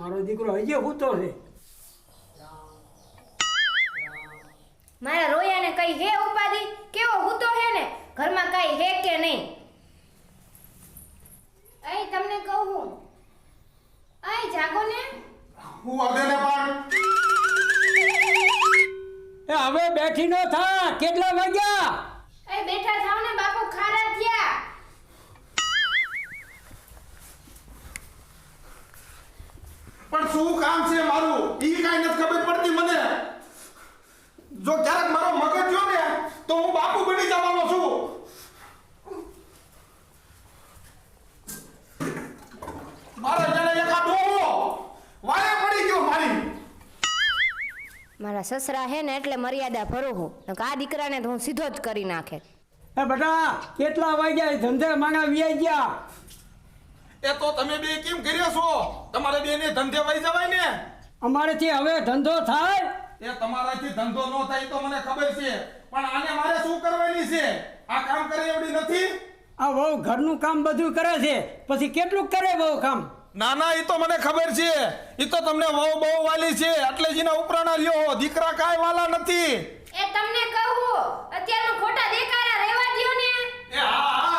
મારો દીકરો હજી સૂતો છે. મારા રોયાને કઈ હે ઉપાધિ? કેવો હૂતો હે ને? ઘરમાં કઈ હે કે નહીં? અહીં તમને કહું હું. અહીં જાગો ને. હું વધેને પણ. એ હવે બેઠી ન થા. કેટલા વાગ્યા? અહીં બેઠા થાવ ને બાપુ ખારા થયા. પણ શું કામ છે મારું? ઈ કાઈ નથી ખબર પડતી મને. જો ક્યારેક મારો મગજ જો ને તો હું બાપુ બની જવાનો છું. મારા જેને એકા ડોહો વારે પડી ગયો મારી. મારા સસરા હે ને એટલે મર્યાદા ભરો હું. આ દીકરાને તો હું સીધો જ કરી નાખે. એ બેટા કેટલા વાગ્યા ધંધે માણા વ્યાઈ ગયા? એ તો તમે બે કેમ કર્યો છો? તમારે બે ને ધંધે વહી જવાય ને? અમારેથી હવે ધંધો થાય? એ તમારાથી ધંધો ન થાય તો મને ખબર છે. પણ આને મારે શું કરવાની છે? આ કામ કરે એવડી નથી? આ વહુ ઘરનું કામ બધું કરે છે. પછી કેટલું કરે વહુ કામ? ના ના એ તો મને ખબર છે. એ તો તમને વહુ બહુ વાલી છે. એટલે જીના ઉપરાણા લ્યો દીકરા કાય વાલા નથી. એ તમને કહું અત્યારમાં ખોટા દેકારા રહેવા દ્યો ને. એ હા.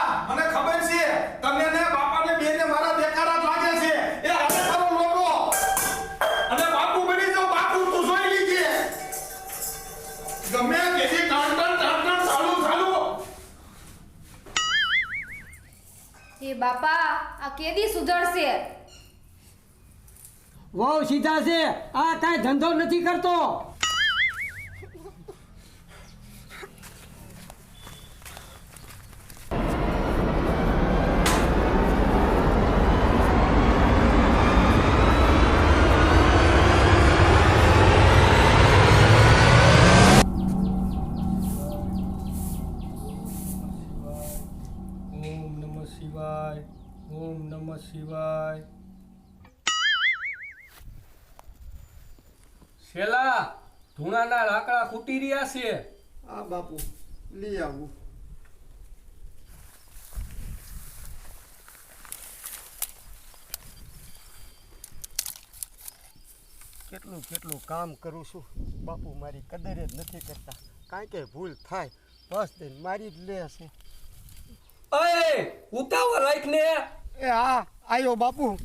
બાપા આ કેદી સુધરશે? વહુ સીધા છે. આ કાંઈ ધંધો નથી કરતો. નમઃ શિવાય. શેલા ધૂણાના લાકડા ખૂટી રહ્યા છે. આ બાપુ લઈ આવું. કેટલું કેટલું કામ કરું છું? બાપુ મારી કદર જ નથી કરતા. કાંઈ કે ભૂલ થાય બસ તે મારી જ લે છે. અય ઉતાવળ રાખ ને. એ હા આયો બાપુ.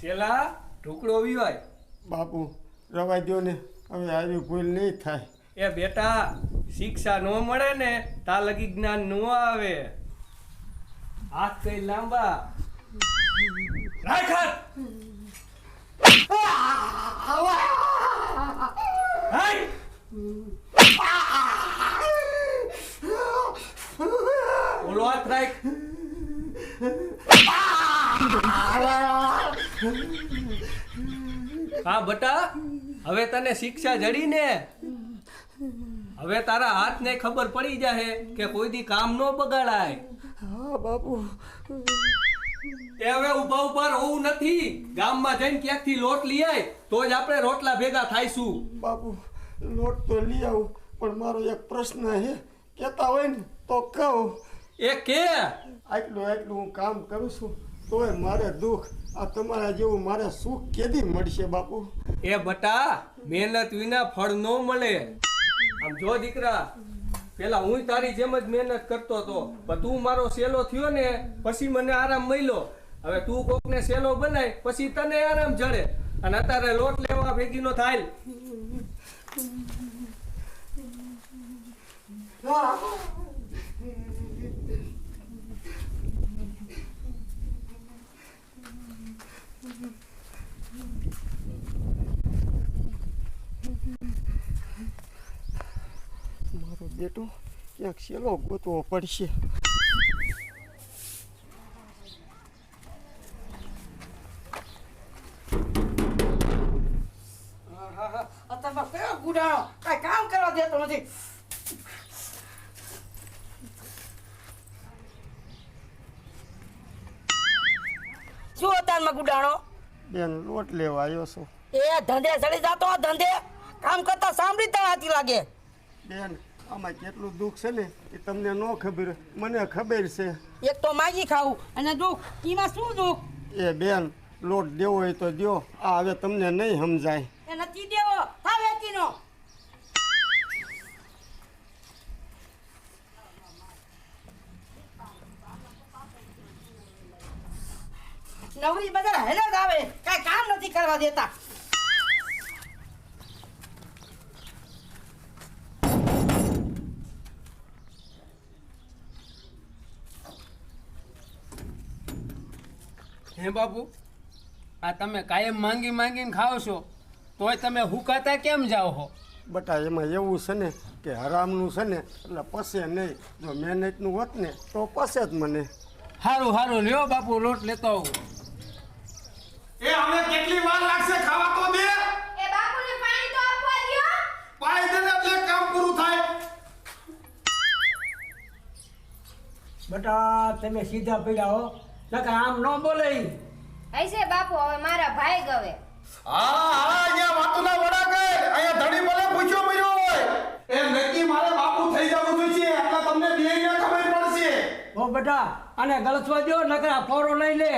શેલા ઢુકડો વિવાય. બાપુ રવા દ્યો ને હવે આવી ભૂલ નહીં થાય. એ બેટા શિક્ષા ન મળે ને તા લગી જ્ઞાન ન આવે. હાથ કઈ લાંબા. રાખત ઓલો હાથ રાખ. હા, બટા, હવે તને શિક્ષા જડી ને હવે તારા હાથને ખબર પડી જાહે કે કોઈ દી કામ ન બગાડાય. હા બાપુ. એ હવે ઊભા ઊભા હોવું નથી. ગામમાં જઈને ક્યાંકથી લોટ લઈ આય તો જ આપણે રોટલા ભેગા થાઈશું બાપુ લોટ તો લઈ આવું પણ મારો એક પ્રશ્ન છે કહેતા હોય ને તો કહું. એ કે? આટલું આટલું હું કામ કરું છું તોય મારે દુઃખ. આ તમારા જેવું મારે સુખ કેદી મળશે બાપુ? એ બટા મહેનત વિના ફળ ન મળે. આમ જો દીકરા, પેલા હું તારી જેમ જ મહેનત કરતો હતો, પણ તું મારો સેલો થયો ને, પછી મને આરામ મળ્યો. હવે તું કોકને સેલો બનાય, પછી તને આરામ જડે. અને અત્યારે લોટ લેવા ભેગીનો થાય. મારો બેટો ક્યાંક સેલો ગોતવો પડશે. કયો ગુડાણો કાંઈ કામ કરવા દેતો નથી. શું અતારમાં ગુડાણો બેન લોટ લેવા આવ્યો છું. એ ધંધે ચડી જાતો આ ધંધે? કામ કરતા સાંભળી તા હાથી લાગે. બેન આમાં કેટલું દુઃખ છે ને એ તમને ન ખબર મને ખબર છે. એક તો માગી ખાવું અને દુઃખ એમાં શું દુઃખ? એ બેન લોટ દેવો હોય તો દો આ હવે તમને નહીં સમજાય. એ નથી દેવો થાવ વેચીનો. નવરી બધા હેલો જ આવે કાંઈ કામ નથી કરવા દેતા. હે બાપુ? આ તમે કાયમ માંગી માંગીને ખાઓ છો તોય તમે હુકાતા કેમ જાઓ છો બટા એમાં એવું છે ને કે હરામનું છે ને એટલે પસે નહીં. જો મહેનતનું હોત ને તો પસે જ મને. સારું સારું લ્યો બાપુ લોટ લેતો આવું. એ હવે કેટલી વાર લાગશે ખાવા તો દે એ બાપુને પાણી તો આપવા દ્યો પાણી દે એટલે કામ પૂરું થાય. બટા તમે સીધા પડ્યા હો. નકર આમ ન બોલે. હૈસે બાપુ હવે મારા ભાઈ ગવે. હા હા અહીંયા વાતોના વડા કે અહીંયા ધણી મને પૂછ્યો મર્યો હોય. એ નક્કી મારે બાપુ થઈ જવું જોઈએ એટલે તમને બેયને ખબર પડશે. ઓ બેટા અને ગળસવા દો નકર આ ફોરો લઈ લે.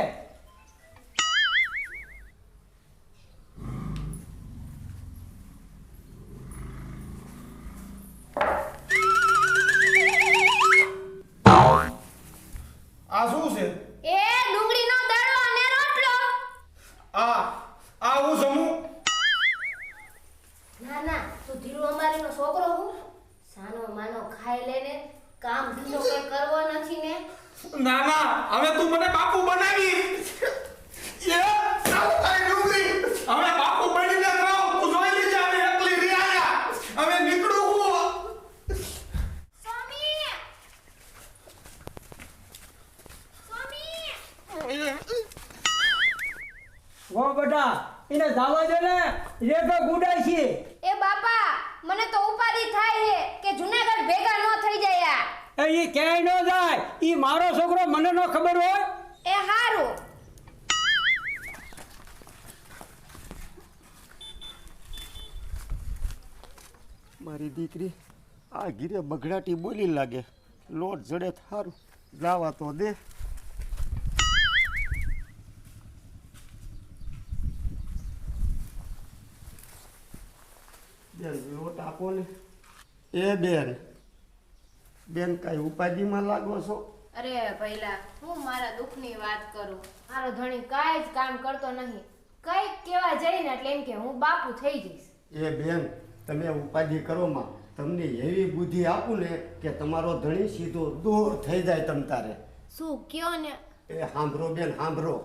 ના ના હવે તું મને બાપુ બનાવી. એ આવું કાંઈ ડુંગળી હવે બાપુ બનીને રહો તું જોઈ લીજે હવે એકલી રિયાયા હવે નીકળું હું. સ્વામી! સ્વામી! વો બેટા એને જાવા દે ને રેખો ગુડાઈ છે. એ બાપા મને તો ઉપાડી થાય છે કે જુનાગઢ ભેગા ન થઈ જાય એ ક્યાંય ન જાય. એ મારો છોકરો મને ન ખબર હોય. એ હારું. મારી દીકરી આ ઘીરે બગડાટી બોલી લાગે. લોટ જડે થારું જાવા તો દે. બેન લોટ આપો ને. એ બેન બેન કઈ ઉપાધિમાં લાગો છો? અરે પહેલા હું મારા દુઃખની વાત કરું. મારો ધણી કાંઈ જ કામ કરતો નહીં. કઈ કેવા જઈને એટલે એમ કે હું બાપુ થઈ જઈશ. એ બેન તમે ઉપાધિ કરો માં. તમને એવી બુદ્ધિ આપું ને કે તમારો ધણી સીધો દૂર થઈ જાય તમ તારે. શું કયો ને? એ સાંભળો બેન સાંભળો.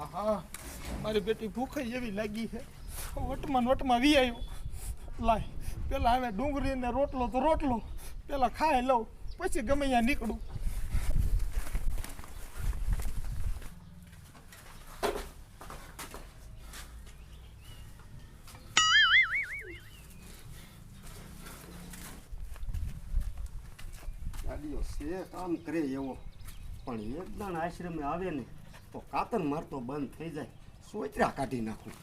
આહા, મારી બેટી ભૂખાઈ એવી લાગી છે. વટમાં વટમાં વી આવ્યો લાય પેલા હવે ડુંગળી ને રોટલો તો રોટલો પેલા ખાઈ લઉં પછી ગમે ત્યાં નીકળું. ગાડીઓ છે કામ કરે એવો. પણ એક આશ્રમે આવે ને તો કાતર મારતો બંધ થઈ જાય. સોચરા કાઢી નાખું.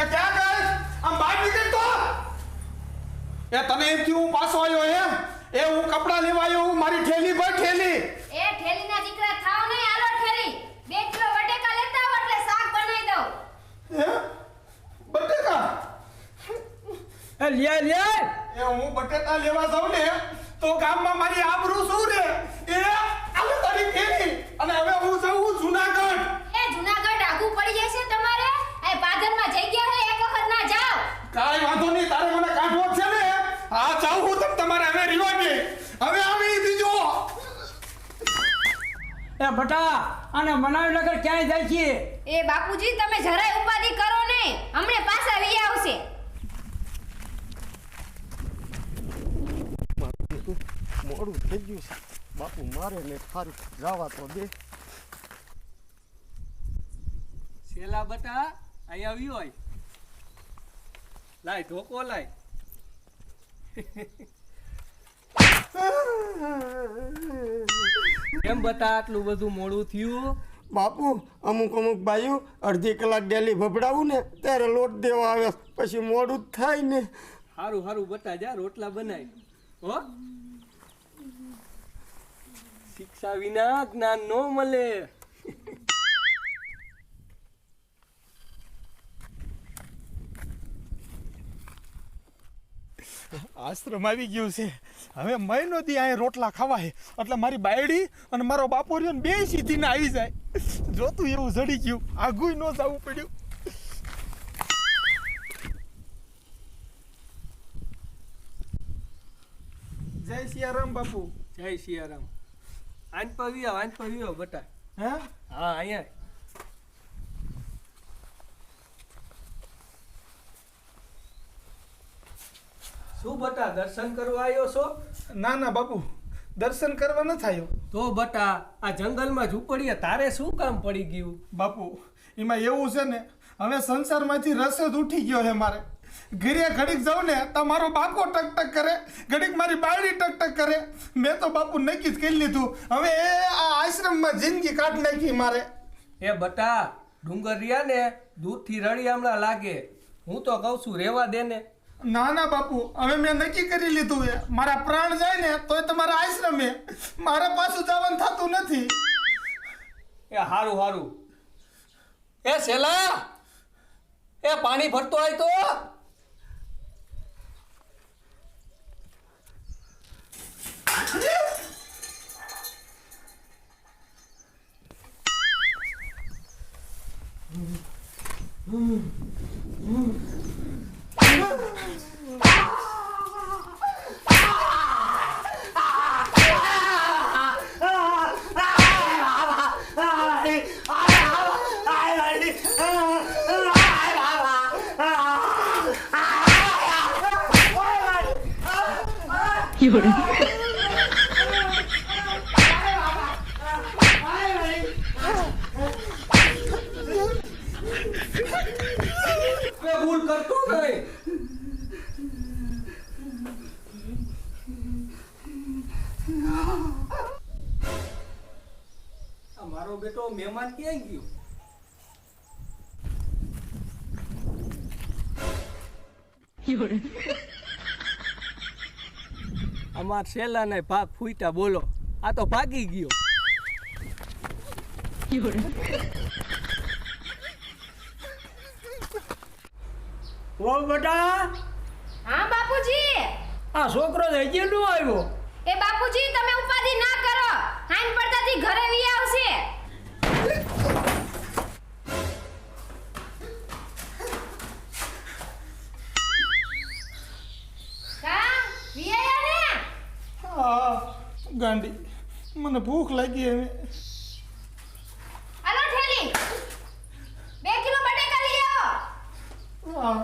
એ ક્યાં ગઈ? આમ બહાર નીકળ તો? એ તને એમ થયું હું પાછો આવ્યો એમ એ હું કપડા લેવા આવ્યો હું? મારી ઠેલી પર ઠેલી. એ ઠેલીના દીકરા થાવ નહીં આલો ઠેલી. બે કિલો બટેકા લેતા આવો એટલે શાક બનાવી દઉં. હે? બટેકા? એ લે લે એ હું બટેટા લેવા જાઉં ને તો ગામમાં મારી આબરૂ શું રે? એ આલે તારી ફેરી. અને હવે હું જઉં જુનાગઢ. એ જુનાગઢ આગુ પડી જશે તમારે? એ પાદરમાં જગ્યા હે એક વખત ના જાઓ. કાઈ વાંધો નહીં તારે મને કાઢવો છે ને. હા જાઉં હું તમ તમારે હવે રીવા દે હવે આવી બીજો. એ બટા અને મનાવી નગર ક્યાંય જાય છે? એ બાપુજી તમે જરાય ઉપાધિ કરો નહીં. હમણે પાછા થઈ ગયું છે. બાપુ મારે ને સારું જવા તો દે. સેલા બટા અહીં આવી હોય. લાય ઢોકો લાય. કેમ બતા આટલું બધું મોડું થયું? બાપુ અમુક અમુક બાયું અડધી કલાક ડેલી ભભડાવું ને ત્યારે લોટ દેવા આવે પછી મોડું જ થાય ને. સારું સારું બટા જા રોટલા બનાવી હો? શિક્ષા વિના જ્ઞાન નો મળે. આશ્રમ આવી ગયું છે. હવે મહિનો દી અહીં રોટલા ખાવાય એટલે મારી બાયડી અને મારો બાપો રહ્યો ને બે સીધીને આવી જાય. જોતું એવું જડી ગયું. આગુય ન જવું પડ્યું. જય સિયારામ બાપુ. જય સિયારામ. આન પવી આવ આન પવી આવ બટા હે? હા અહીંયા. શું બટા દર્શન કરવા આવ્યો છો? ના ના બાપુ. દર્શન કરવા ન થયો. તો બટા આ જંગલમાં ઝૂંપડીએ તારે શું કામ પડી ગયું? બાપુ એમાં એવું છે ને હવે સંસારમાંથી રસ જ ઉઠી ગયો છે મારે. ઘરે ઘડીક જાઉં ને તો મારો બાપો ટક ટક કરે ઘડીક મારી બાયડી ટક ટક કરે. મેં તો બાપુ નક્કી જ કરી લીધું. હવે એ આ આશ્રમમાં જિંદગી કાઢ નાખી મારે. એ બટા ડુંગર રહ્યા ને દૂધથી રળી હમણાં લાગે. હું તો કહું છું રેવા દે ને. ના ના બાપુ. હવે મેં નક્કી કરી લીધું એ. મારા પ્રાણ જાય ને તોય તમારા આશ્રમે. મારે પાછું જવાનું થતું નથી. એ હારું હારું. એ સેલા એ પાણી ભરતો આવ્યો તો. હવે મહેમાન ક્યાં ગયો? અમાર શેલા ને ભાગ ફૂટા બોલો. આ તો ભાગી ગયો. ઓ બેટા! હા બાપુજી. આ છોકરો તો હજી નો આવ્યો. એ બાપુજી તમે ઉપાધિ ના કરો. હાઈન પડતાથી ઘરે વી ગાંડી. મને ભૂખ લાગી હવે. આલો ઠેલી. બે કિલો બટેકા લઈ આવો. આ